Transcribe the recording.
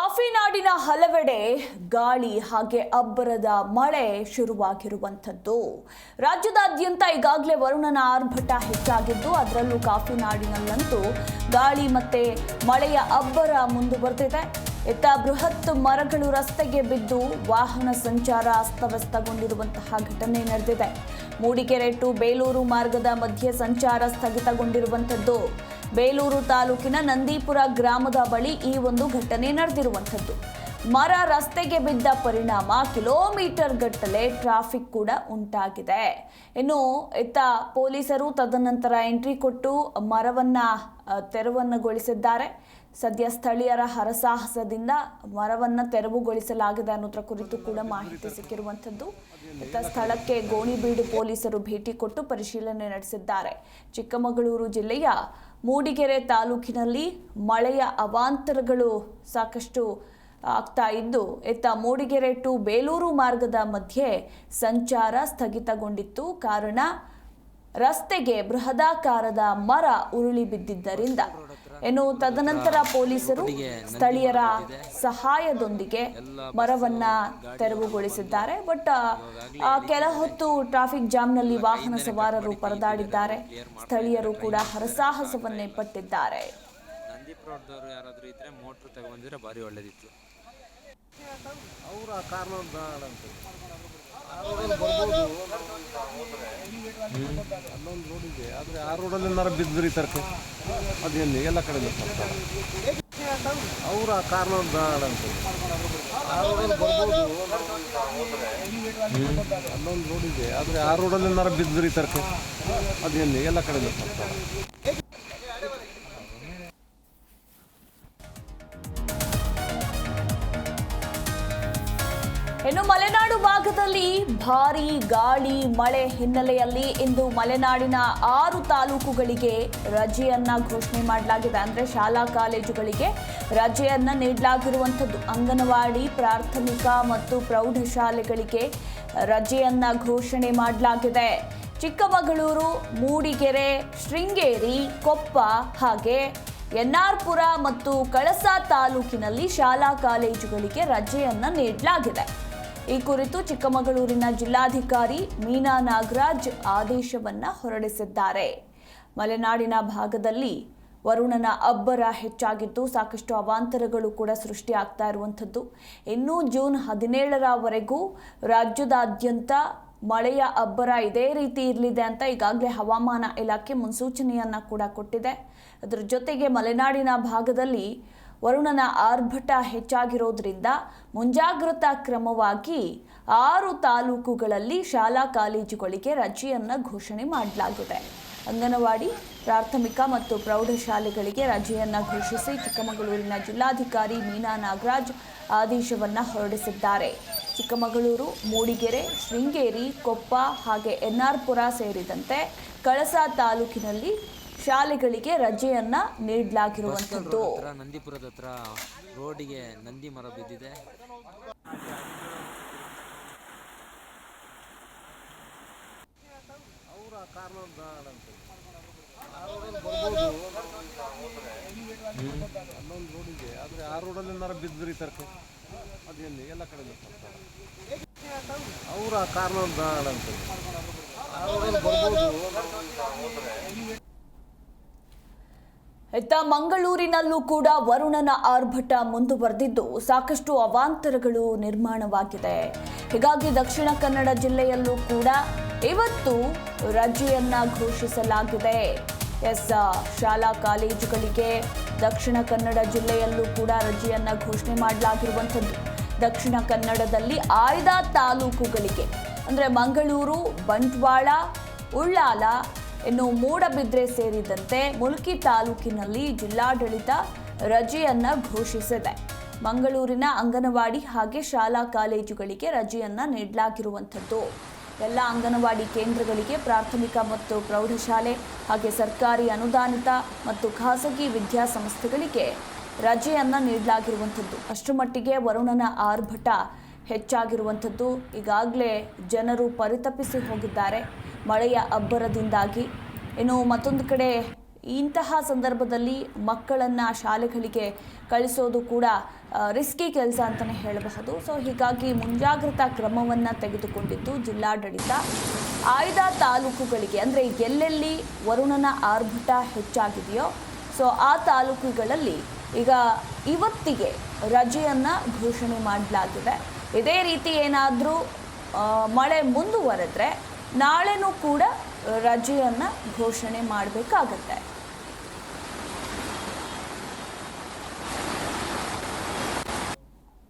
Coffee ನಾಡಿನ ಹಲವೆಡೆ ಗಾಳಿ ಹಾಗೆ ಅಬ್ಬರದ ಮಳೆ ಶುರುವಾಗಿರುವಂಥದ್ದು. ರಾಜ್ಯದಾದ್ಯಂತ ಈಗಾಗಲೇ ವರುಣನ ಆರ್ಭಟ ಹೆಚ್ಚಾಗಿದ್ದು, ಅದರಲ್ಲೂ ಕಾಫಿ ನಾಡಿನಲ್ಲಂತೂ ಗಾಳಿ ಮತ್ತೆ ಮಳೆಯ ಅಬ್ಬರ ಮುಂದುವರೆದಿದೆ. ಇತ್ತ ಬೃಹತ್ ಮರಗಳು ರಸ್ತೆಗೆ ಬಿದ್ದು ವಾಹನ ಸಂಚಾರ ಅಸ್ತವ್ಯಸ್ತಗೊಂಡಿರುವಂತಹ ಘಟನೆ ನಡೆದಿದೆ. ಮೂಡಿಗೆರೆ ಟು ಬೇಲೂರು ಮಾರ್ಗದ ಮಧ್ಯೆ ಸಂಚಾರ ಸ್ಥಗಿತಗೊಂಡಿರುವಂಥದ್ದು. ಬೇಲೂರು ತಾಲೂಕಿನ ನಂದೀಪುರ ಗ್ರಾಮದ ಬಳಿ ಈ ಒಂದು ಘಟನೆ ನಡೆದಿರುವಂಥದ್ದು. ಮರ ರಸ್ತೆಗೆ ಬಿದ್ದ ಪರಿಣಾಮ ಕಿಲೋಮೀಟರ್ ಗಟ್ಟಲೆ ಟ್ರಾಫಿಕ್ ಕೂಡ ಉಂಟಾಗಿದೆ. ಇನ್ನು ಇತ್ತ ಪೊಲೀಸರು ತದನಂತರ ಎಂಟ್ರಿ ಕೊಟ್ಟು ಮರವನ್ನ ತೆರವನ್ನುಗೊಳಿಸಿದ್ದಾರೆ. ಸದ್ಯ ಸ್ಥಳೀಯರ ಹರಸಾಹಸದಿಂದ ಮರವನ್ನ ತೆರವುಗೊಳಿಸಲಾಗಿದೆ ಅನ್ನೋದ್ರ ಕುರಿತು ಕೂಡ ಮಾಹಿತಿ ಸಿಕ್ಕಿರುವಂಥದ್ದು. ಸ್ಥಳಕ್ಕೆ ಗೋಣಿಬೀಡು ಪೊಲೀಸರು ಭೇಟಿ ಕೊಟ್ಟು ಪರಿಶೀಲನೆ ನಡೆಸಿದ್ದಾರೆ. ಚಿಕ್ಕಮಗಳೂರು ಜಿಲ್ಲೆಯ ಮೂಡಿಗೆರೆ ತಾಲೂಕಿನಲ್ಲಿ ಮಳೆಯ ಅವಾಂತರಗಳು ಸಾಕಷ್ಟು ಆಗ್ತಾ ಇದ್ದು, ಇತ್ತ ಮೂಡಿಗೆರೆ ಟು ಬೇಲೂರು ಮಾರ್ಗದ ಮಧ್ಯೆ ಸಂಚಾರ ಸ್ಥಗಿತಗೊಂಡಿತ್ತು. ಕಾರಣ, ರಸ್ತೆಗೆ ಬೃಹದಾಕಾರದ ಮರ ಉರುಳಿ ಬಿದ್ದಿದ್ದರಿಂದ ಇನ್ನು ತದನಂತರ ಪೊಲೀಸರು ಸ್ಥಳೀಯರ ಸಹಾಯದೊಂದಿಗೆ ಮರವನ್ನ ತೆರವುಗೊಳಿಸಿದ್ದಾರೆ. ಬಟ್ ಆ, ಕೆಲ ಹೊತ್ತು ಟ್ರಾಫಿಕ್ ಜಾಮ್ನಲ್ಲಿ ವಾಹನ ಸವಾರರು ಪರದಾಡಿದ್ದಾರೆ. ಸ್ಥಳೀಯರು ಕೂಡ ಹರಸಾಹಸವನ್ನೇ ಪಟ್ಟಿದ್ದಾರೆ. ನಂದಿಪುರದವ್ರು ಯಾರಾದರೂ ಇದ್ರೆ ಮೋಟ್ರ್ ತಗೊಂಡಿದ್ರೆ ಭಾರಿ ಒಳ್ಳೇದಿತ್ತು. ಅಲ್ಲೊಂದು ರೋಡ್ ಇದೆ ಆದರೆ ಆ ರೋಡಲ್ಲಿ ಏನಾರು ಬಿದ್ದರೆ ತರಕ ಅದೇನು ಎಲ್ಲ ಕಡೆ ಅವರ ಆ ಬರ್ಬೋದು ಅಲ್ಲೊಂದು ರೋಡ್ ಇದೆ ಆದರೆ ಆ ರೋಡಲ್ಲಿ ಏನಾರು ಬಿದ್ದರೆ ತರಕ ಅದೇನು ಎಲ್ಲ ಕಡೆ ಇನ್ನು ಮಲೆನಾಡು ಭಾಗದಲ್ಲಿ ಭಾರೀ ಗಾಳಿ, ಮಳೆ ಹಿನ್ನೆಲೆಯಲ್ಲಿ ಇಂದು ಮಲೆನಾಡಿನ ಆರು ತಾಲೂಕುಗಳಿಗೆ ರಜೆಯನ್ನ ಘೋಷಣೆ ಮಾಡಲಾಗಿದೆ. ಅಂದ್ರೆ ಶಾಲಾ ಕಾಲೇಜುಗಳಿಗೆ ರಜೆಯನ್ನ ನೀಡಲಾಗಿರುವಂಥದ್ದು. ಅಂಗನವಾಡಿ, ಪ್ರಾಥಮಿಕ ಮತ್ತು ಪ್ರೌಢಶಾಲೆಗಳಿಗೆ ರಜೆಯನ್ನ ಘೋಷಣೆ ಮಾಡಲಾಗಿದೆ. ಚಿಕ್ಕಮಗಳೂರು, ಮೂಡಿಗೆರೆ, ಶೃಂಗೇರಿ, ಕೊಪ್ಪ ಹಾಗೆ ಎನ್ಆರ್ಪುರ ಮತ್ತು ಕಳಸ ತಾಲೂಕಿನಲ್ಲಿ ಶಾಲಾ ಕಾಲೇಜುಗಳಿಗೆ ರಜೆಯನ್ನು ನೀಡಲಾಗಿದೆ. ಈ ಕುರಿತು ಚಿಕ್ಕಮಗಳೂರಿನ ಜಿಲ್ಲಾಧಿಕಾರಿ ಮೀನಾ ನಾಗರಾಜ್ ಆದೇಶವನ್ನ ಹೊರಡಿಸಿದ್ದಾರೆ. ಮಲೆನಾಡಿನ ಭಾಗದಲ್ಲಿ ವರುಣನ ಅಬ್ಬರ ಹೆಚ್ಚಾಗಿದ್ದು ಸಾಕಷ್ಟು ಅವಾಂತರಗಳು ಕೂಡ ಸೃಷ್ಟಿಯಾಗ್ತಾ ಇರುವಂಥದ್ದು. ಇನ್ನೂ ಜೂನ್ ಹದಿನೇಳರವರೆಗೂ ರಾಜ್ಯದಾದ್ಯಂತ ಮಳೆಯ ಅಬ್ಬರ ಇದೇ ರೀತಿ ಇರಲಿದೆ ಅಂತ ಈಗಾಗಲೇ ಹವಾಮಾನ ಇಲಾಖೆ ಮುನ್ಸೂಚನೆಯನ್ನ ಕೂಡ ಕೊಟ್ಟಿದೆ. ಅದರ ಜೊತೆಗೆ ಮಲೆನಾಡಿನ ಭಾಗದಲ್ಲಿ ವರುಣನ ಆರ್ಭಟ ಹೆಚ್ಚಾಗಿರೋದ್ರಿಂದ ಮುಂಜಾಗ್ರತಾ ಕ್ರಮವಾಗಿ ಆರು ತಾಲೂಕುಗಳಲ್ಲಿ ಶಾಲಾ ಕಾಲೇಜುಗಳಿಗೆ ರಜೆಯನ್ನು ಘೋಷಣೆ ಮಾಡಲಾಗಿದೆ. ಅಂಗನವಾಡಿ, ಪ್ರಾಥಮಿಕ ಮತ್ತು ಪ್ರೌಢಶಾಲೆಗಳಿಗೆ ರಜೆಯನ್ನು ಘೋಷಿಸಿ ಚಿಕ್ಕಮಗಳೂರಿನ ಜಿಲ್ಲಾಧಿಕಾರಿ ಮೀನಾ ನಾಗರಾಜ್ ಆದೇಶವನ್ನು ಹೊರಡಿಸಿದ್ದಾರೆ. ಚಿಕ್ಕಮಗಳೂರು, ಮೂಡಿಗೆರೆ, ಶೃಂಗೇರಿ, ಕೊಪ್ಪ ಹಾಗೆ ಎನ್ಆರ್ಪುರ ಸೇರಿದಂತೆ ಕಳಸ ತಾಲೂಕಿನಲ್ಲಿ ಶಾಲೆಗಳಿಗೆ ರಜೆಯನ್ನ ನೀಡಲಾಗಿರುವಂಥದ್ದು. ಹತ್ರ ನಂದಿಪುರದ ಹತ್ರ ರೋಡಿಗೆ ನಂದಿ ಮರ ಬಿದ್ದಿದೆ. ಅವರ ಕಾರಣ ಅಂತ ಆ ರೋಡಲ್ಲಿ ಬರ್ಬೋದು ಅಲ್ಲೊಂದು ರೋಡ್ ಇದೆ ಆದರೆ ಆ ರೋಡಲ್ಲಿ ಏನಾರು ಬಿದ್ದ್ರಿ ತರಕ ಅದೇನು ಎಲ್ಲ ಕಡೆ ಅವರ ಕಾರಣ ಅಂತ ಆ ರೋಡಲ್ಲಿ ಬರ್ಬೋದು ಇತ್ತ ಮಂಗಳೂರಿನಲ್ಲೂ ಕೂಡ ವರುಣನ ಆರ್ಭಟ ಮುಂದುವರೆದಿದ್ದು ಸಾಕಷ್ಟು ಅವಾಂತರಗಳು ನಿರ್ಮಾಣವಾಗಿದೆ. ಹೀಗಾಗಿ ದಕ್ಷಿಣ ಕನ್ನಡ ಜಿಲ್ಲೆಯಲ್ಲೂ ಕೂಡ ಇವತ್ತು ರಜೆಯನ್ನ ಘೋಷಿಸಲಾಗಿದೆ. ಎಸ್ ಶಾಲಾ ಕಾಲೇಜುಗಳಿಗೆ ದಕ್ಷಿಣ ಕನ್ನಡ ಜಿಲ್ಲೆಯಲ್ಲೂ ಕೂಡ ರಜೆಯನ್ನ ಘೋಷಣೆ ಮಾಡಲಾಗಿರುವಂಥದ್ದು. ದಕ್ಷಿಣ ಕನ್ನಡದಲ್ಲಿ ಆಯ್ದ ತಾಲೂಕುಗಳಿಗೆ, ಅಂದರೆ ಮಂಗಳೂರು, ಬಂಟ್ವಾಳ, ಉಳ್ಳಾಲ ಇನ್ನು ಮೂಡಬಿದ್ರೆ ಸೇರಿದಂತೆ ಮುಲ್ಕಿ ತಾಲೂಕಿನಲ್ಲಿ ಜಿಲ್ಲಾಡಳಿತ ರಜೆಯನ್ನ ಘೋಷಿಸಿದೆ. ಮಂಗಳೂರಿನ ಅಂಗನವಾಡಿ ಹಾಗೆ ಶಾಲಾ ಕಾಲೇಜುಗಳಿಗೆ ರಜೆಯನ್ನ ನೀಡಲಾಗಿರುವಂಥದ್ದು. ಎಲ್ಲ ಅಂಗನವಾಡಿ ಕೇಂದ್ರಗಳಿಗೆ ಪ್ರಾಥಮಿಕ ಮತ್ತು ಪ್ರೌಢಶಾಲೆ ಹಾಗೆ ಸರ್ಕಾರಿ ಅನುದಾನಿತ ಮತ್ತು ಖಾಸಗಿ ವಿದ್ಯಾಸಂಸ್ಥೆಗಳಿಗೆ ರಜೆಯನ್ನ ನೀಡಲಾಗಿರುವಂಥದ್ದು. ಅಷ್ಟು ಮಟ್ಟಿಗೆ ವರುಣನ ಆರ್ಭಟ ಹೆಚ್ಚಾಗಿರುವಂಥದ್ದು. ಈಗಾಗಲೇ ಜನರು ಪರಿತಪಿಸಿ ಹೋಗಿದ್ದಾರೆ. ಮಳೆಯ ಅಬ್ಬರದಿಂದಾಗಿ. ಇನ್ನು ಮತ್ತೊಂದು ಕಡೆ, ಇಂತಹ ಸಂದರ್ಭದಲ್ಲಿ ಮಕ್ಕಳನ್ನು ಶಾಲೆಗಳಿಗೆ ಕಳಿಸೋದು ಕೂಡ ರಿಸ್ಕಿ ಕೆಲಸ ಅಂತಲೇ ಹೇಳಬಹುದು. ಸೊ ಹೀಗಾಗಿ ಮುಂಜಾಗ್ರತಾ ಕ್ರಮವನ್ನು ತೆಗೆದುಕೊಂಡಿದ್ದು ಜಿಲ್ಲಾಡಳಿತ. ಆಯ್ದ ತಾಲೂಕುಗಳಿಗೆ, ಅಂದರೆ ಎಲ್ಲೆಲ್ಲಿ ವರುಣನ ಆರ್ಭಟ ಹೆಚ್ಚಾಗಿದೆಯೋ ಸೊ ಆ ತಾಲೂಕುಗಳಲ್ಲಿ ಈಗ ಇವತ್ತಿಗೆ ರಜೆಯನ್ನು ಘೋಷಣೆ ಮಾಡಲಾಗಿದೆ. ಇದೇ ರೀತಿ ಏನಾದರೂ ಮಳೆ ಮುಂದುವರೆದ್ರೆ ನಾಳೆನೂ ಕೂಡ ರಜೆಯನ್ನು ಘೋಷಣೆ ಮಾಡಬೇಕಾಗತ್ತೆ.